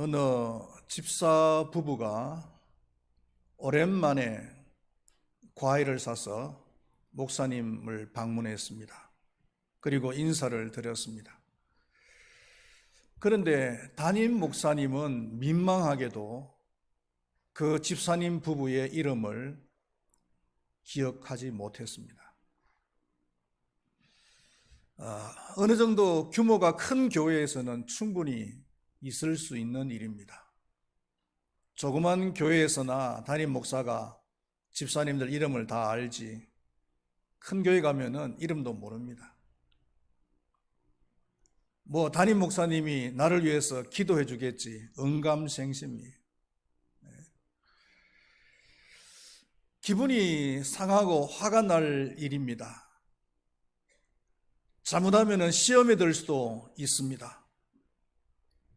어느 집사 부부가 오랜만에 과일을 사서 목사님을 방문했습니다. 그리고 인사를 드렸습니다. 그런데 담임 목사님은 민망하게도 그 집사님 부부의 이름을 기억하지 못했습니다. 아, 어느 정도 규모가 큰 교회에서는 충분히 있을 수 있는 일입니다. 조그만 교회에서나 담임 목사가 집사님들 이름을 다 알지, 큰 교회 가면은 이름도 모릅니다. 뭐, 담임 목사님이 나를 위해서 기도해 주겠지, 응감생심이. 네. 기분이 상하고 화가 날 일입니다. 잘못하면 시험에 들 수도 있습니다.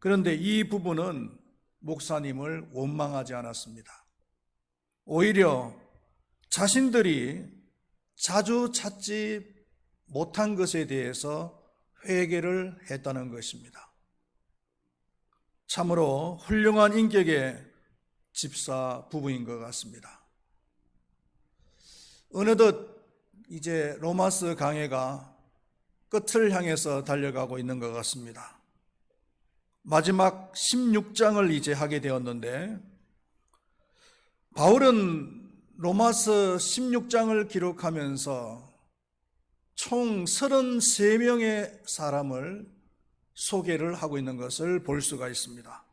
그런데 이 부분은 목사님을 원망하지 않았습니다. 오히려 자신들이 자주 찾지 못한 것에 대해서 회개를 했다는 것입니다. 참으로 훌륭한 인격의 집사 부부인 것 같습니다. 어느덧 이제 로마스 강해가 끝을 향해서 달려가고 있는 것 같습니다. 마지막 16장을 이제 하게 되었는데, 바울은 로마서 16장을 기록하면서 총 33명의 사람을 소개를 하고 있는 것을 볼 수가 있습니다.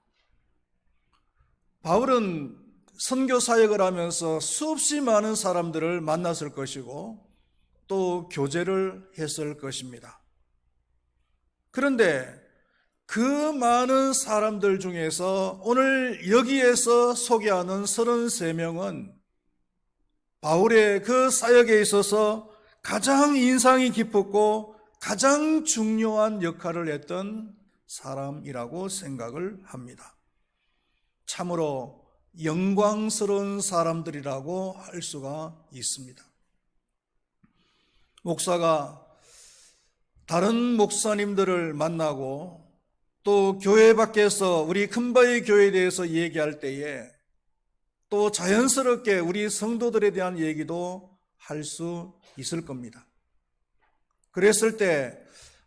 바울은 선교 사역을 하면서 수없이 많은 사람들을 만났을 것이고 또 교제를 했을 것입니다. 그런데 그 많은 사람들 중에서 오늘 여기에서 소개하는 33명은 바울의 그 사역에 있어서 가장 인상이 깊었고 가장 중요한 역할을 했던 사람이라고 생각을 합니다. 참으로 영광스러운 사람들이라고 할 수가 있습니다. 목사가 다른 목사님들을 만나고 또 교회 밖에서 우리 큰바위 교회에 대해서 얘기할 때에 또 자연스럽게 우리 성도들에 대한 얘기도 할 수 있을 겁니다. 그랬을 때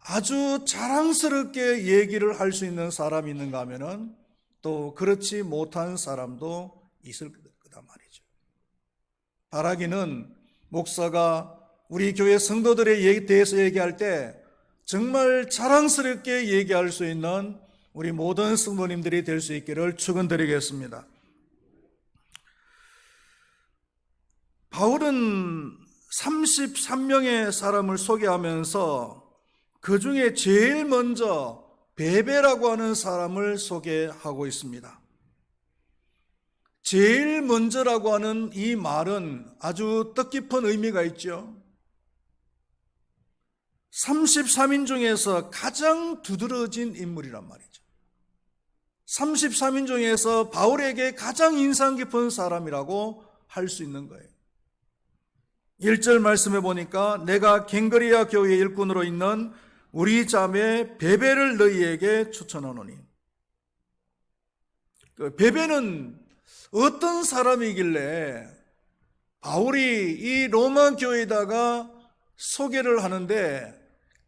아주 자랑스럽게 얘기를 할 수 있는 사람이 있는가 하면은 또 그렇지 못한 사람도 있을 거다 말이죠. 바라기는 목사가 우리 교회 성도들에 대해서 얘기할 때 정말 자랑스럽게 얘기할 수 있는 우리 모든 성도님들이 될 수 있기를 축원드리겠습니다. 바울은 33명의 사람을 소개하면서 그 중에 제일 먼저 베베라고 하는 사람을 소개하고 있습니다. 제일 먼저라고 하는 이 말은 아주 뜻깊은 의미가 있죠. 33인 중에서 가장 두드러진 인물이란 말이죠. 33인 중에서 바울에게 가장 인상 깊은 사람이라고 할 수 있는 거예요. 1절 말씀해 보니까 내가 갱거리아 교회 일꾼으로 있는 우리 자매 베베를 너희에게 추천하노니. 그 베베는 어떤 사람이길래 바울이 이 로마 교회에다가 소개를 하는데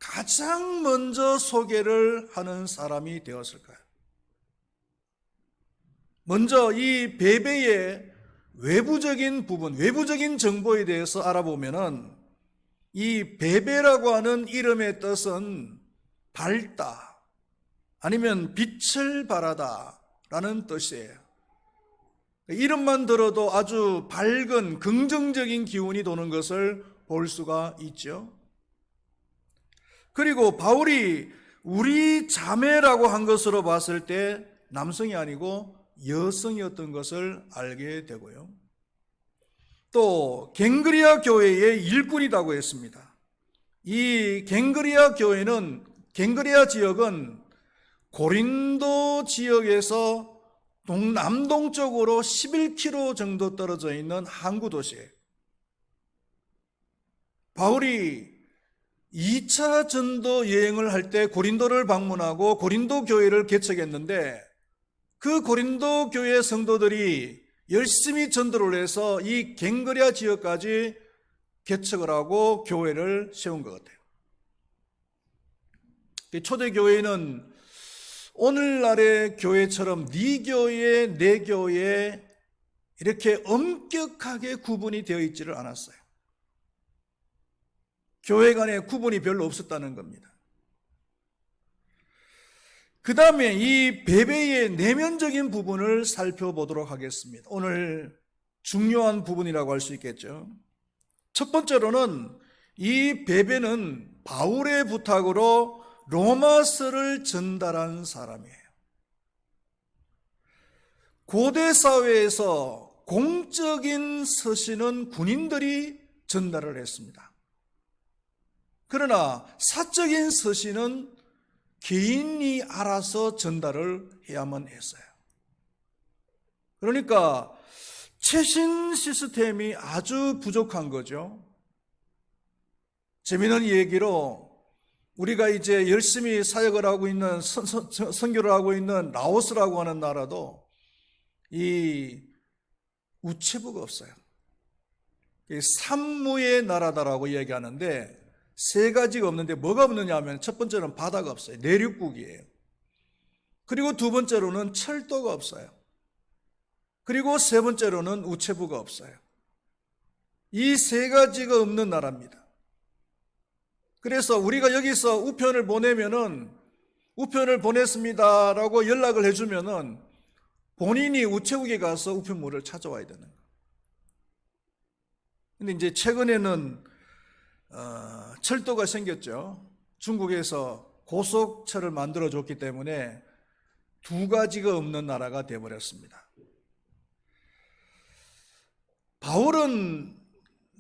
가장 먼저 소개를 하는 사람이 되었을까요? 먼저 이 베베의 외부적인 부분, 외부적인 정보에 대해서 알아보면은 이 베베라고 하는 이름의 뜻은 밝다, 아니면 빛을 발하다 라는 뜻이에요. 이름만 들어도 아주 밝은 긍정적인 기운이 도는 것을 볼 수가 있죠. 그리고 바울이 우리 자매라고 한 것으로 봤을 때 남성이 아니고 여성이었던 것을 알게 되고요. 또 갱그리아 교회의 일꾼이라고 했습니다. 이 갱그리아 교회는 갱그리아 지역은 고린도 지역에서 동남동쪽으로 11km 정도 떨어져 있는 항구 도시예요. 바울이 2차 전도 여행을 할 때 고린도를 방문하고 고린도 교회를 개척했는데 그 고린도 교회 성도들이 열심히 전도를 해서 이 갱거리아 지역까지 개척을 하고 교회를 세운 것 같아요. 초대 교회는 오늘날의 교회처럼 네 교회, 내 교회 이렇게 엄격하게 구분이 되어 있지를 않았어요. 교회 간에 구분이 별로 없었다는 겁니다. 그 다음에 이 베베의 내면적인 부분을 살펴보도록 하겠습니다. 오늘 중요한 부분이라고 할 수 있겠죠. 첫 번째로는 이 베베는 바울의 부탁으로 로마서를 전달한 사람이에요. 고대 사회에서 공적인 서신은 군인들이 전달을 했습니다. 그러나 사적인 서신은 개인이 알아서 전달을 해야만 했어요. 그러니까 최신 시스템이 아주 부족한 거죠. 재미있는 얘기로 우리가 이제 열심히 사역을 하고 있는 선교를 하고 있는 라오스라고 하는 나라도 이 우체부가 없어요. 산무의 나라다라고 얘기하는데 세 가지가 없는데 뭐가 없느냐 하면 첫 번째는 바다가 없어요. 내륙국이에요. 그리고 두 번째로는 철도가 없어요. 그리고 세 번째로는 우체부가 없어요. 이 세 가지가 없는 나라입니다. 그래서 우리가 여기서 우편을 보내면은 우편을 보냈습니다라고 연락을 해주면은 본인이 우체국에 가서 우편물을 찾아와야 되는 거예요. 근데 이제 최근에는 어, 철도가 생겼죠. 중국에서 고속철을 만들어 줬기 때문에 두 가지가 없는 나라가 되어버렸습니다. 바울은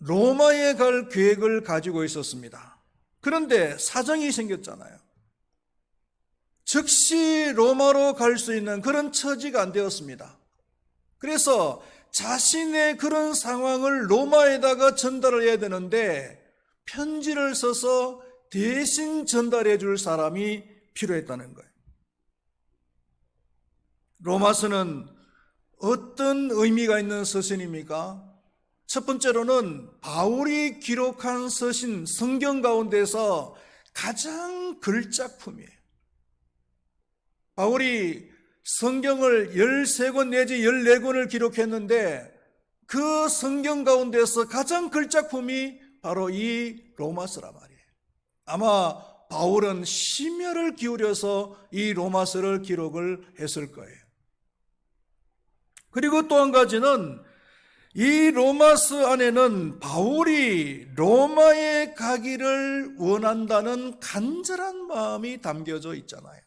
로마에 갈 계획을 가지고 있었습니다. 그런데 사정이 생겼잖아요. 즉시 로마로 갈 수 있는 그런 처지가 안 되었습니다. 그래서 자신의 그런 상황을 로마에다가 전달을 해야 되는데 편지를 써서 대신 전달해 줄 사람이 필요했다는 거예요. 로마서는 어떤 의미가 있는 서신입니까? 첫 번째로는 바울이 기록한 서신 성경 가운데서 가장 글작품이에요. 바울이 성경을 13권 내지 14권을 기록했는데 그 성경 가운데서 가장 글작품이 바로 이 로마서라 말이에요. 아마 바울은 심혈을 기울여서 이 로마서를 기록을 했을 거예요. 그리고 또 한 가지는 이 로마서 안에는 바울이 로마에 가기를 원한다는 간절한 마음이 담겨져 있잖아요.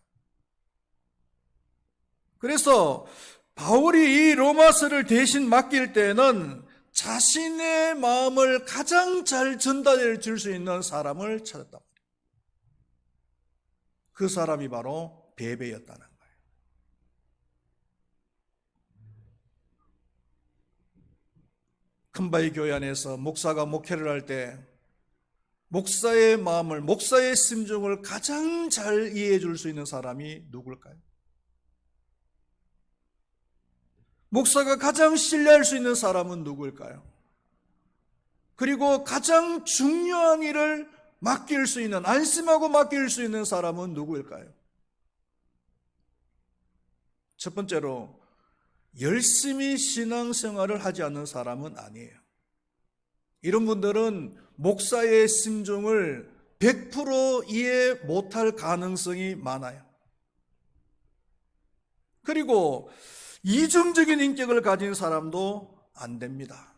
그래서 바울이 이 로마서를 대신 맡길 때는 자신의 마음을 가장 잘 전달해 줄 수 있는 사람을 찾았다. 그 사람이 바로 베베였다는 거예요. 큰바위 교회 안에서 목사가 목회를 할 때 목사의 마음을, 목사의 심정을 가장 잘 이해해 줄 수 있는 사람이 누굴까요? 목사가 가장 신뢰할 수 있는 사람은 누구일까요? 그리고 가장 중요한 일을 맡길 수 있는, 안심하고 맡길 수 있는 사람은 누구일까요? 첫 번째로, 열심히 신앙생활을 하지 않는 사람은 아니에요. 이런 분들은 목사의 심정을 100% 이해 못할 가능성이 많아요. 그리고 이중적인 인격을 가진 사람도 안 됩니다.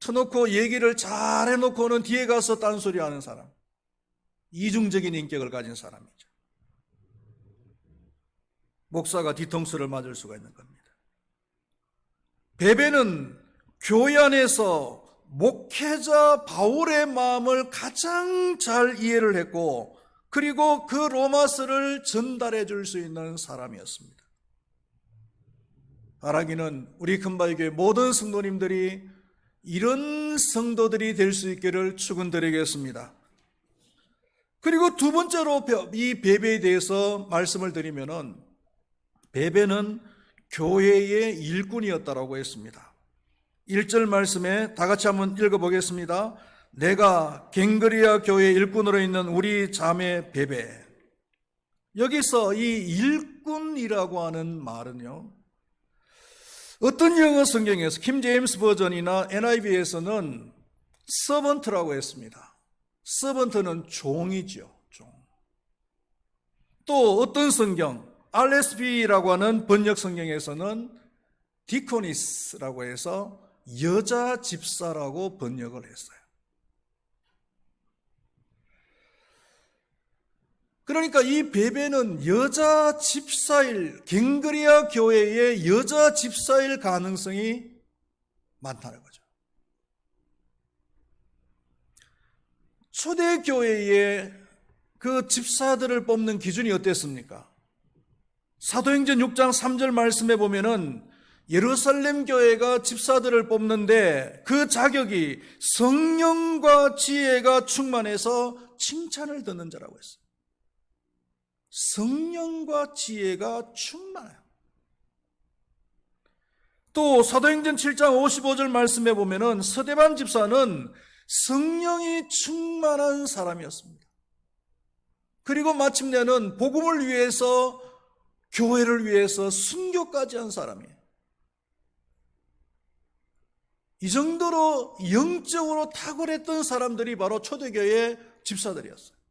터놓고 얘기를 잘 해놓고는 뒤에 가서 딴소리 하는 사람. 이중적인 인격을 가진 사람이죠. 목사가 뒤통수를 맞을 수가 있는 겁니다. 베베는 교회 안에서 목회자 바울의 마음을 가장 잘 이해를 했고, 그리고 그 로마서를 전달해 줄 수 있는 사람이었습니다. 바라기는 우리 금바위교회 모든 성도님들이 이런 성도들이 될 수 있기를 축원드리겠습니다. 그리고 두 번째로 이 베베에 대해서 말씀을 드리면은 베베는 교회의 일꾼이었다라고 했습니다. 1절 말씀에 다 같이 한번 읽어 보겠습니다. 내가 갱그리아 교회 일꾼으로 있는 우리 자매 베베. 여기서 이 일꾼이라고 하는 말은요. 어떤 영어 성경에서 킴 제임스 버전이나 NIV에서는 서번트라고 했습니다. 서번트는 종이죠. 종. 또 어떤 성경 RSV라고 하는 번역 성경에서는 디코니스라고 해서 여자 집사라고 번역을 했어요. 그러니까 이 베베는 여자 집사일, 갱그리아 교회의 여자 집사일 가능성이 많다는 거죠. 초대교회의 그 집사들을 뽑는 기준이 어땠습니까? 사도행전 6장 3절 말씀에 보면은 예루살렘 교회가 집사들을 뽑는데 그 자격이 성령과 지혜가 충만해서 칭찬을 듣는 자라고 했어요. 성령과 지혜가 충만해요. 또 사도행전 7장 55절 말씀에 보면은 서대반 집사는 성령이 충만한 사람이었습니다. 그리고 마침내는 복음을 위해서 교회를 위해서 순교까지 한 사람이에요. 이 정도로 영적으로 탁월했던 사람들이 바로 초대교회 집사들이었어요.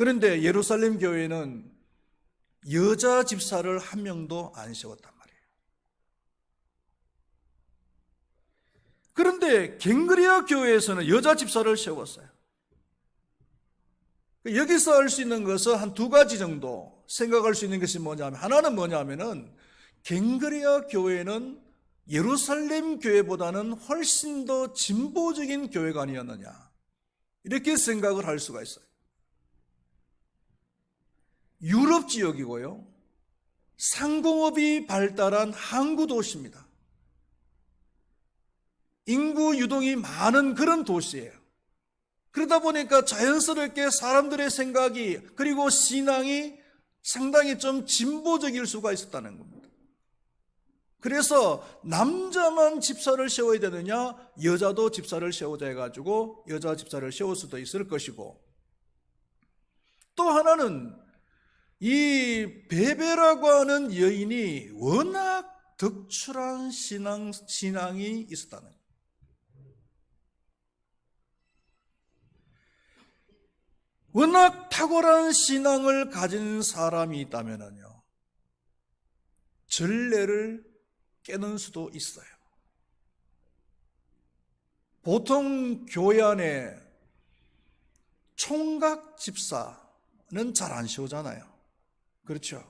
그런데 예루살렘 교회는 여자 집사를 한 명도 안 세웠단 말이에요. 그런데 갱그리아 교회에서는 여자 집사를 세웠어요. 여기서 알수 있는 것은 한 두 가지 정도 생각할 수 있는 것이 뭐냐면 하나는 뭐냐면은 갱그리아 교회는 예루살렘 교회보다는 훨씬 더 진보적인 교회가 아니었느냐 이렇게 생각을 할 수가 있어요. 유럽 지역이고요. 상공업이 발달한 항구 도시입니다. 인구 유동이 많은 그런 도시예요. 그러다 보니까 자연스럽게 사람들의 생각이 그리고 신앙이 상당히 좀 진보적일 수가 있었다는 겁니다. 그래서 남자만 집사를 세워야 되느냐, 여자도 집사를 세우자 해가지고 여자 집사를 세울 수도 있을 것이고, 또 하나는 이 베베라고 하는 여인이 워낙 덕출한 신앙, 신앙이 있었다는 거예요. 워낙 탁월한 신앙을 가진 사람이 있다면요. 전례를 깨는 수도 있어요. 보통 교회 안에 총각 집사는 잘안 세우잖아요. 그렇죠.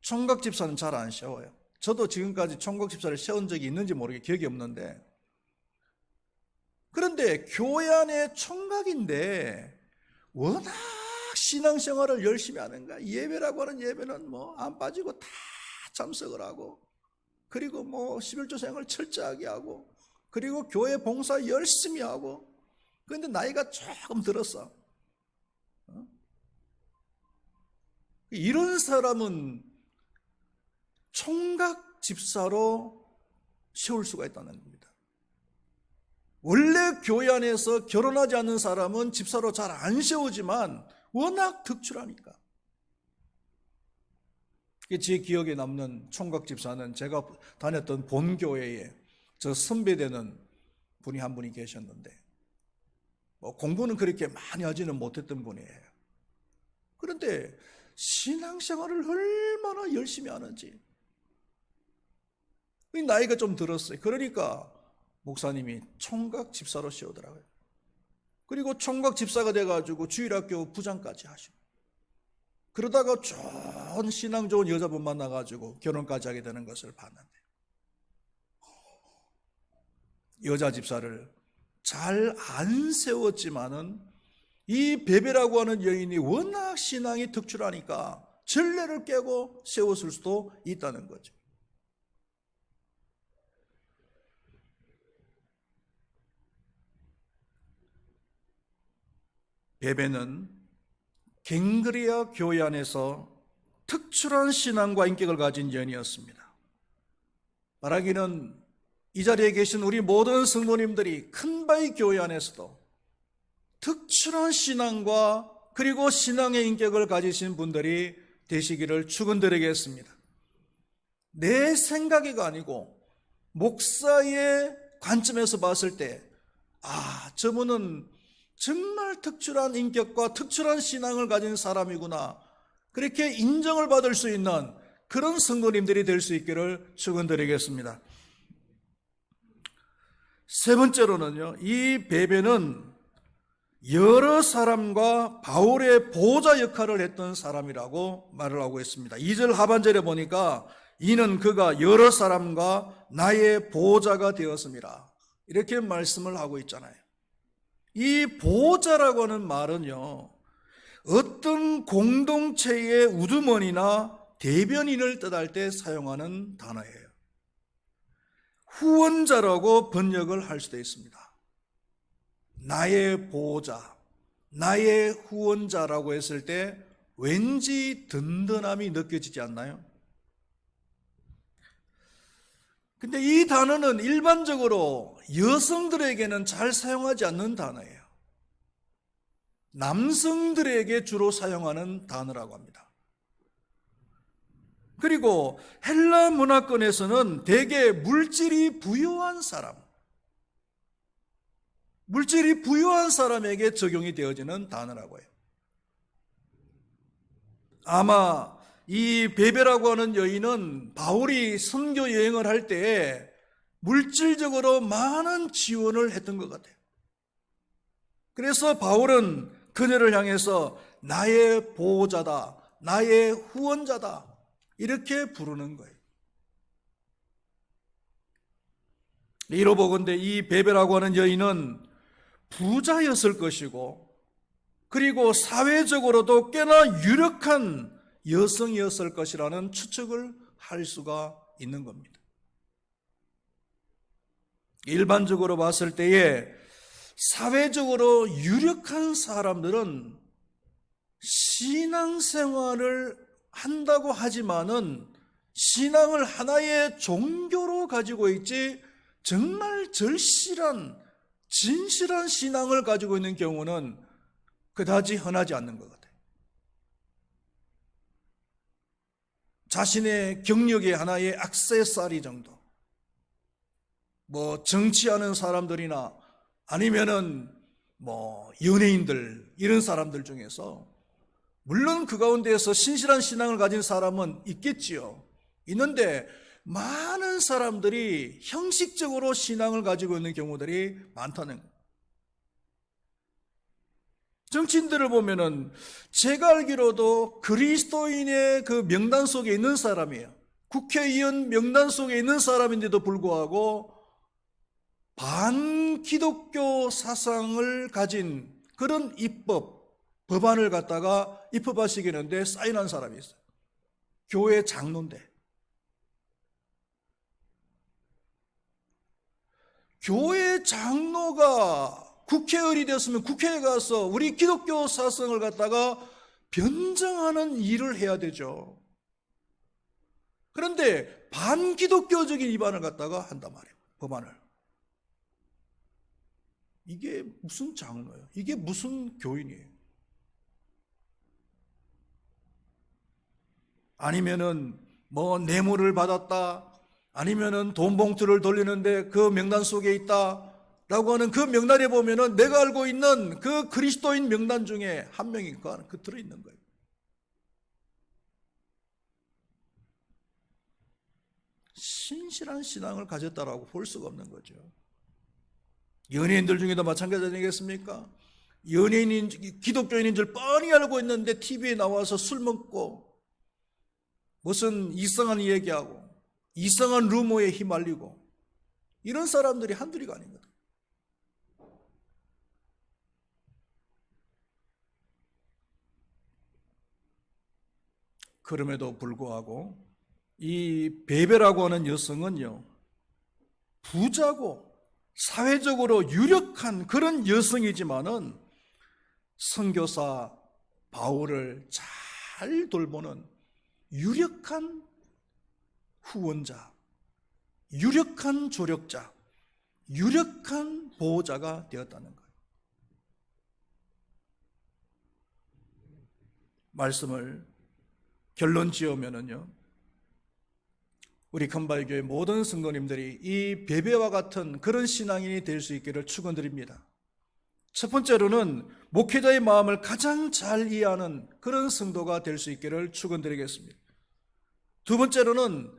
총각 집사는 잘 안 세워요. 저도 지금까지 총각 집사를 세운 적이 있는지 모르게 기억이 없는데. 그런데 교회 안에 총각인데 워낙 신앙생활을 열심히 하는가. 예배라고 하는 예배는 뭐 안 빠지고 다 참석을 하고 그리고 뭐 11조 생을 철저하게 하고 그리고 교회 봉사 열심히 하고 그런데 나이가 조금 들었어. 어? 이런 사람은 총각 집사로 세울 수가 있다는 겁니다. 원래 교회 안에서 결혼하지 않는 사람은 집사로 잘 안 세우지만 워낙 특출하니까. 제 기억에 남는 총각 집사는 제가 다녔던 본교회에 저 선배되는 분이 한 분이 계셨는데 뭐 공부는 그렇게 많이 하지는 못했던 분이에요. 그런데 신앙생활을 얼마나 열심히 하는지 나이가 좀 들었어요. 그러니까 목사님이 총각 집사로 씌우더라고요. 그리고 총각 집사가 돼가지고 주일학교 부장까지 하시고 그러다가 좋은 신앙 좋은 여자분 만나가지고 결혼까지 하게 되는 것을 봤는데 여자 집사를 잘 안 세웠지만은 이 베베라고 하는 여인이 워낙 신앙이 특출하니까 전례를 깨고 세웠을 수도 있다는 거죠. 베베는 갱그리아 교회 안에서 특출한 신앙과 인격을 가진 여인이었습니다. 말하기는 이 자리에 계신 우리 모든 성도님들이 큰 바위 교회 안에서도 특출한 신앙과 그리고 신앙의 인격을 가지신 분들이 되시기를 축원드리겠습니다. 내 생각이가 아니고 목사의 관점에서 봤을 때, 아, 저분은 정말 특출한 인격과 특출한 신앙을 가진 사람이구나. 그렇게 인정을 받을 수 있는 그런 성도님들이 될 수 있기를 축원드리겠습니다. 세 번째로는요, 이 베베는 여러 사람과 바울의 보호자 역할을 했던 사람이라고 말을 하고 있습니다. 2절 하반절에 보니까 이는 그가 여러 사람과 나의 보호자가 되었습니다. 이렇게 말씀을 하고 있잖아요. 이 보호자라고 하는 말은요, 어떤 공동체의 우두머니나 대변인을 뜻할 때 사용하는 단어예요. 후원자라고 번역을 할 수도 있습니다. 나의 보호자, 나의 후원자라고 했을 때 왠지 든든함이 느껴지지 않나요? 근데 이 단어는 일반적으로 여성들에게는 잘 사용하지 않는 단어예요. 남성들에게 주로 사용하는 단어라고 합니다. 그리고 헬라 문화권에서는 대개 물질이 부유한 사람, 물질이 부유한 사람에게 적용이 되어지는 단어라고 해요. 아마 이 베베라고 하는 여인은 바울이 선교 여행을 할 때 물질적으로 많은 지원을 했던 것 같아요. 그래서 바울은 그녀를 향해서 나의 보호자다, 나의 후원자다, 이렇게 부르는 거예요. 이로 보건대 이 베베라고 하는 여인은 부자였을 것이고, 그리고 사회적으로도 꽤나 유력한 여성이었을 것이라는 추측을 할 수가 있는 겁니다. 일반적으로 봤을 때에 사회적으로 유력한 사람들은 신앙생활을 한다고 하지만은 신앙을 하나의 종교로 가지고 있지 정말 절실한 진실한 신앙을 가지고 있는 경우는 그다지 흔하지 않는 것 같아요. 자신의 경력의 하나의 악세사리 정도. 뭐 정치하는 사람들이나 아니면은 뭐 연예인들 이런 사람들 중에서 물론 그 가운데에서 신실한 신앙을 가진 사람은 있겠지요. 있는데 많은 사람들이 형식적으로 신앙을 가지고 있는 경우들이 많다는 거예요. 정치인들을 보면은 제가 알기로도 그리스도인의 그 명단 속에 있는 사람이에요. 국회의원 명단 속에 있는 사람인데도 불구하고 반 기독교 사상을 가진 그런 입법, 법안을 갖다가 입법하시겠는데 사인한 사람이 있어요. 교회 장로인데. 교회 장로가 국회의원이 되었으면 국회에 가서 우리 기독교 사상을 갖다가 변정하는 일을 해야 되죠. 그런데 반기독교적인 입안을 갖다가 한단 말이에요. 법안을. 이게 무슨 장로예요? 이게 무슨 교인이에요? 아니면은 뭐 뇌물을 받았다. 아니면은 돈 봉투를 돌리는데 그 명단 속에 있다. 라고 하는 그 명단에 보면은 내가 알고 있는 그 그리스도인 명단 중에 한 명이 그 안에 그 들어있는 거예요. 신실한 신앙을 가졌다라고 볼 수가 없는 거죠. 연예인들 중에도 마찬가지 아니겠습니까? 연예인인, 기독교인인 줄 뻔히 알고 있는데 TV에 나와서 술 먹고 무슨 이상한 얘기하고 이상한 루머에 휘말리고 이런 사람들이 한둘이가 아닙니다. 그럼에도 불구하고 이 베베라고 하는 여성은요 부자고 사회적으로 유력한 그런 여성이지만은 선교사 바울을 잘 돌보는 유력한 후원자, 유력한 조력자, 유력한 보호자가 되었다는 거예요. 말씀을 결론 지으면은요, 우리 큰발교회 모든 성도님들이 이 베베와 같은 그런 신앙인이 될 수 있기를 축원드립니다. 첫 번째로는 목회자의 마음을 가장 잘 이해하는 그런 성도가 될 수 있기를 축원드리겠습니다. 두 번째로는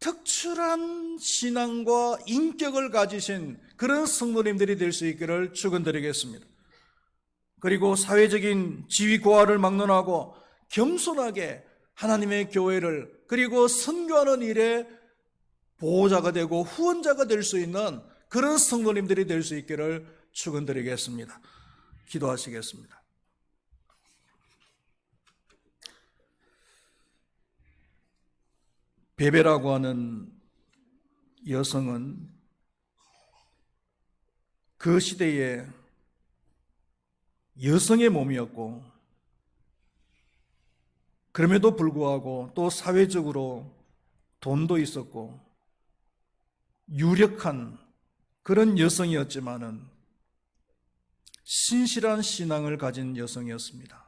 특출한 신앙과 인격을 가지신 그런 성도님들이 될 수 있기를 축원드리겠습니다. 그리고 사회적인 지위 고하를 막론하고 겸손하게 하나님의 교회를 그리고 선교하는 일에 보호자가 되고 후원자가 될 수 있는 그런 성도님들이 될 수 있기를 축원드리겠습니다. 기도하시겠습니다. 베베라고 하는 여성은 그 시대에 여성의 몸이었고, 그럼에도 불구하고 또 사회적으로 돈도 있었고, 유력한 그런 여성이었지만은 신실한 신앙을 가진 여성이었습니다.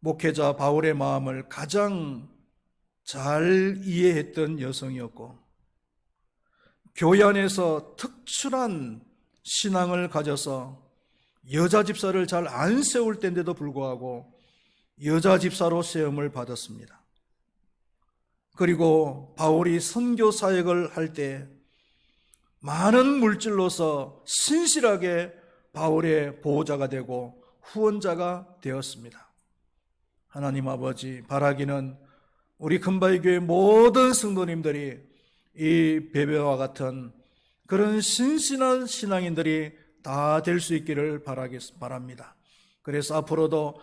목회자 바울의 마음을 가장 잘 이해했던 여성이었고, 교회 안에서 특출한 신앙을 가져서 여자 집사를 잘 안 세울 때인데도 불구하고 여자 집사로 세움을 받았습니다. 그리고 바울이 선교 사역을 할 때 많은 물질로서 신실하게 바울의 보호자가 되고 후원자가 되었습니다. 하나님 아버지 바라기는 우리 금바위 교회 모든 성도님들이 이 베베와 같은 그런 신신한 신앙인들이 다 될 수 있기를 바라겠, 바랍니다. 그래서 앞으로도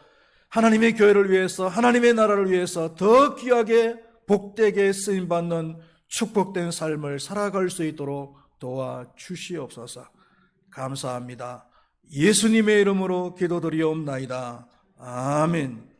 하나님의 교회를 위해서 하나님의 나라를 위해서 더 귀하게 복되게 쓰임 받는 축복된 삶을 살아갈 수 있도록 도와 주시옵소서. 감사합니다. 예수님의 이름으로 기도드리옵나이다. 아멘.